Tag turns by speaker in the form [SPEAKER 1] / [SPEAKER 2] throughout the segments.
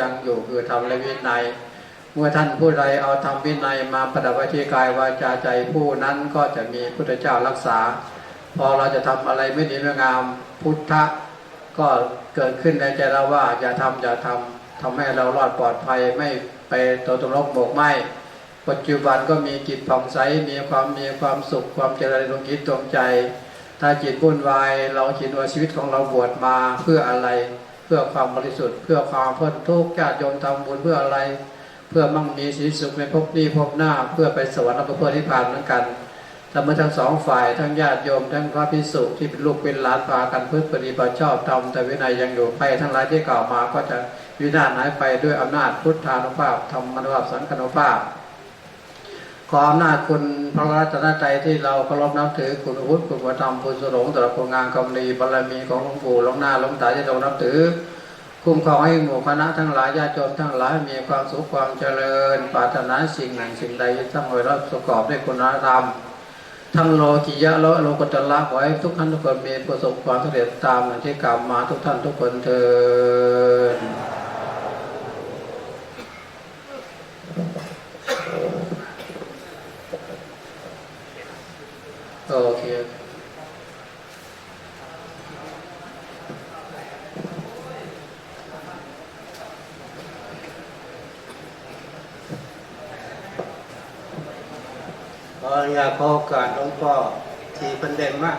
[SPEAKER 1] ยังอยู่คือธรรมและวินัย เมื่อท่านผู้ใดเอาธรรมวินัยมาประดับไว้ที่กายวาจาใจผู้นั้นก็จะมีพุทธเจ้ารักษา พอเราจะทำอะไรไม่ดีไม่งามพุทธะก็เกิดขึ้นในใจเราว่าอย่าทำอย่าทำทำให้เรารอดปลอดภัยไม่ไปตัวตรงลบหมกไหมปัจจุบันก็มีจิตผ่องใสมีความมีความสุขความเจริญดวงจิตดวงใจ ถ้าจิตวุ่นวาย เราคิดว่าชีวิตของเราบวชมาเพื่ออะไร เพื่อความบริสุทธิ์ เพื่อความพ้นทุกข์ญาติโยมทำบุญเพื่ออะไร เพื่อมั่งมีสีสุขในภพนี้ภพหน้า เพื่อไปสวรรค์และเพื่อที่ผ่านเหมือนกันแต่เมื่อทั้งสองฝ่ายทั้งญาติโยมทั้งพระพิสุที่เป็นลูกเป็นหลานพากันพืชปฏิบัติชอบทำแต่วินัยยังอยู่ไปทั้งหลายที่กล่าวมาก็จะวินาศหายไปด้วยอำนาจพุทธานุภาพธรรมนุภาพสังฆานุภาพ ขออำนาจคุณพระรัตนตรัยที่เราเคารพนับถือคุณพุทธคุณพระธรรมคุณสรงตลอดคุณงานกำลีบารมีของหลวงปู่หลวงหน้าหลวงตาที่เรานับถือ คุ้มครองให้หมู่คณะทั้งหลายญาติโยมทั้งหลายมีความสุขความเจริญปรารถนาสิ่งหนึ่งสิ่งใดทั้งไว้รับประกอบด้วยคุณธรรมทั้งโลกิยะและโลกุตละขอให้ทุกท่านทุกคนมีประสบความสำเร็จตามอย่างที่กล่าวมาทุกท่านทุกคนเถิดโอเค
[SPEAKER 2] ข ออนุญาตขอโอกาสหลวงพ่อที่เป็นเด่นมาก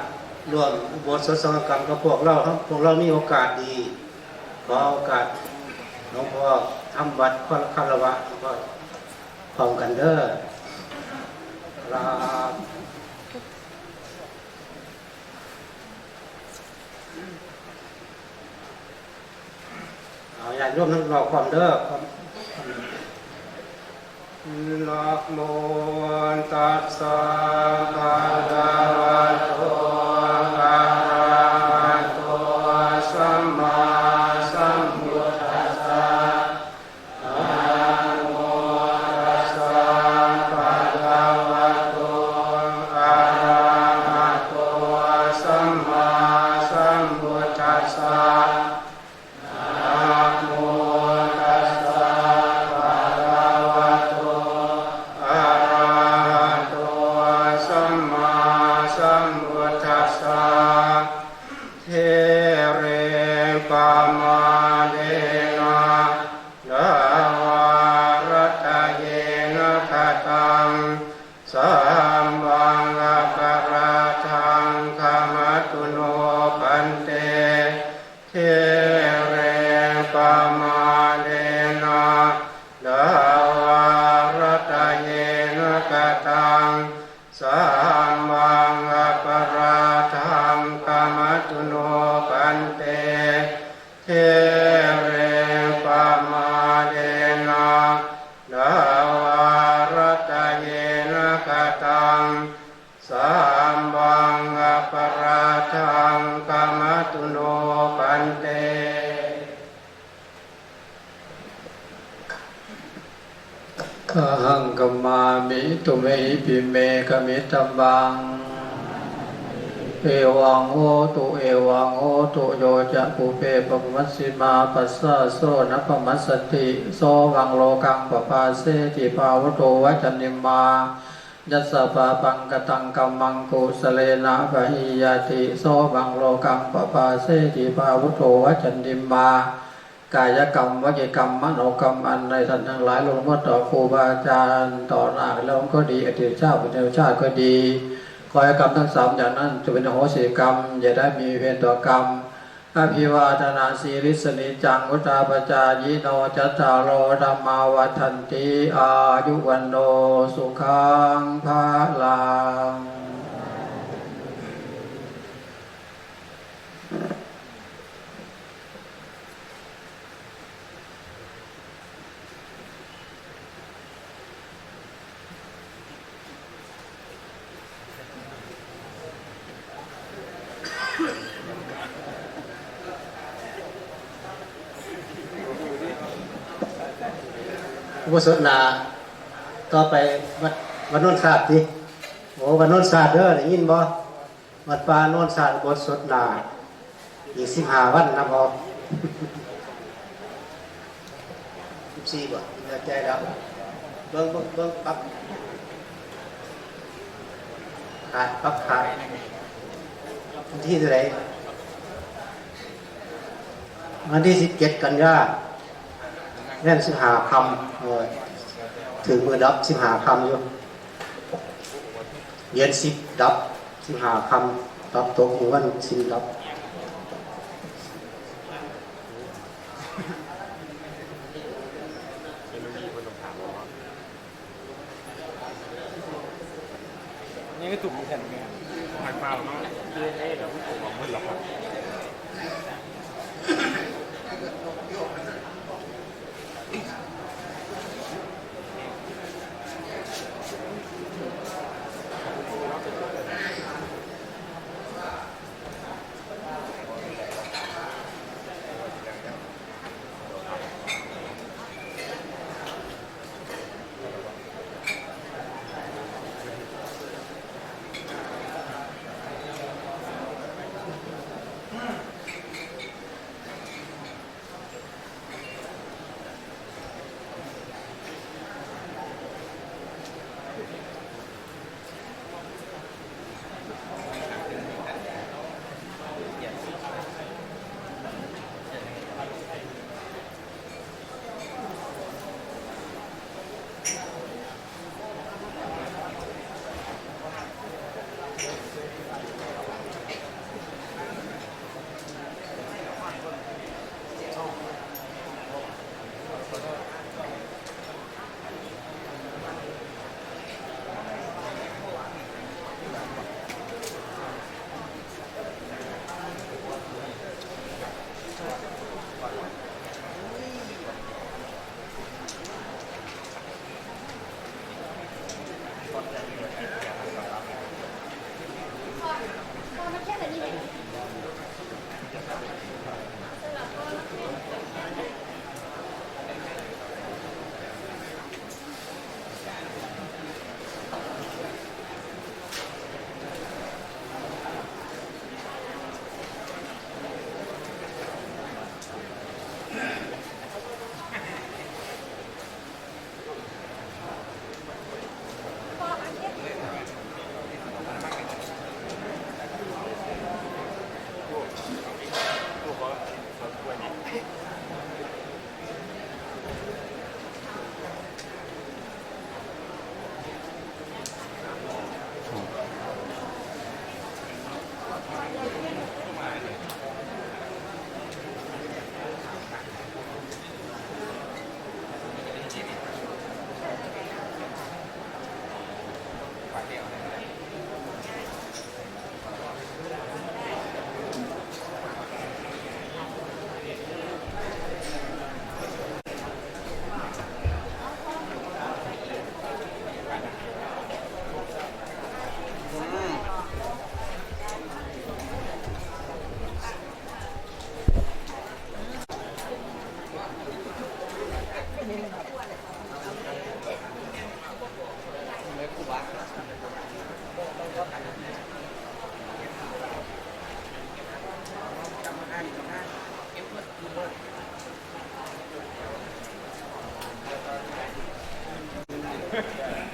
[SPEAKER 2] ร่วมอุโบสถสังฆกรรมกับพวกเราครับพวกเรามีโอกาสดี ขอโอกาสหลวงพ่อทำวัดข้อคารวะหลวงพ่อพร้อมกันเด้อครับเอาอย่างร่วมทั้งรอความเด้อความ นะโมตัสสะภะคะวะโต เทเรปมาเดนะดาวารตเยนะกตังสัมมังอปราทังกามตุโนปันเตเทเรปมาเดนะดาวารตเยนะกตังสัมบังอปราทังกามตุโนปันเต
[SPEAKER 1] ข้า หังกัมมามิตุเมหิปิเมกมิตัมบัง เอวังโหตุเอวังโหตุโยจะปุเปปมัสสิมาปัสสะโซนะปมัสสติโซวังโลกังปปาเสติภาวโตวัจนิมายัสสะปะปังกตังกัมมังกุสเลนะปะหิยาติโซวังโลกังปปาเสติภาวโตวัจนิมา กายกรรมวจีกรรมมโนกรรมอันใดท่านทั้งหลายลงมาต่อครูบาอาจารย์ต่อหน้าแล้วก็ดีอดีตชาติปัจจุบันชาติก็ดีขอให้กรรมทั้งสามอย่างนั้นจะเป็นโหสิกรรมอย่าได้มีเวรต่อกรรมอภิวาทนาสีริสนิจังวุตาปจายิโนจัตตารโอธรรมาวัฏันติอายุวันโนสุขังภาลัง
[SPEAKER 2] กุศลนาต่อไปวัดวัดนนศาสตร์ดิโอ้วัดนนศาสตร์เด้อได้ยินบ่วัดป่านนศาสตร์กุศลนาอีกสิบห้าวันนะบ่สิบสี่บ่ใจแล้วเบิ้งเบิ้งเบิ้งปั๊บขาดปั๊บขาดที่เท่าไรวันที่สิบเจ็ดกันยา แน่นสิหาคำถึงมือดับสิหาคำอยู่เย็นสิบดับสิหาคำดับตกหัว
[SPEAKER 3] วันสิ
[SPEAKER 2] บดั
[SPEAKER 4] บ yeah.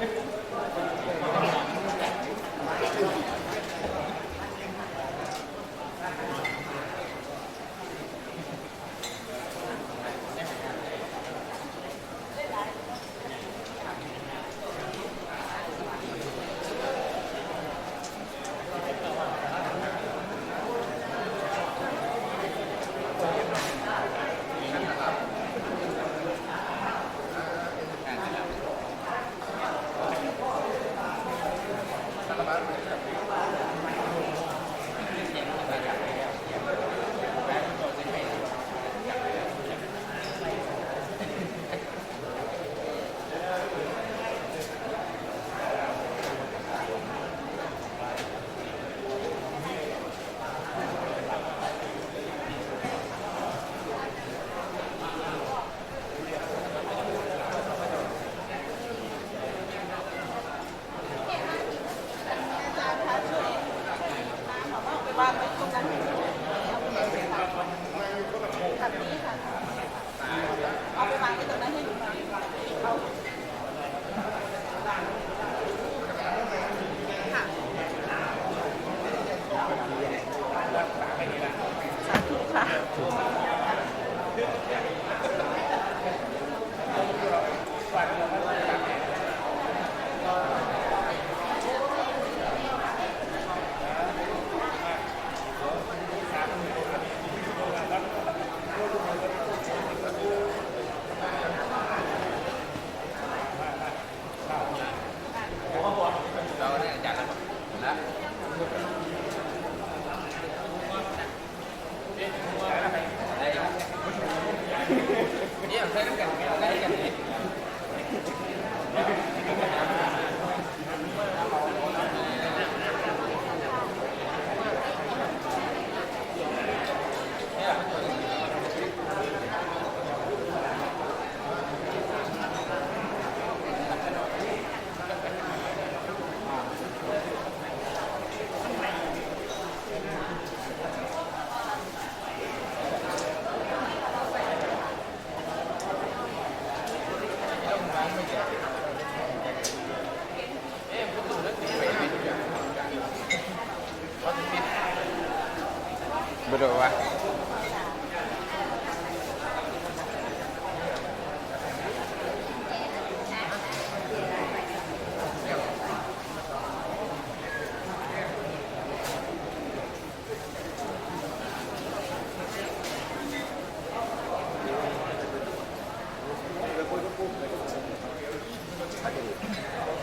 [SPEAKER 4] Thank
[SPEAKER 3] you. Bro, ah.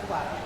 [SPEAKER 3] 不管了。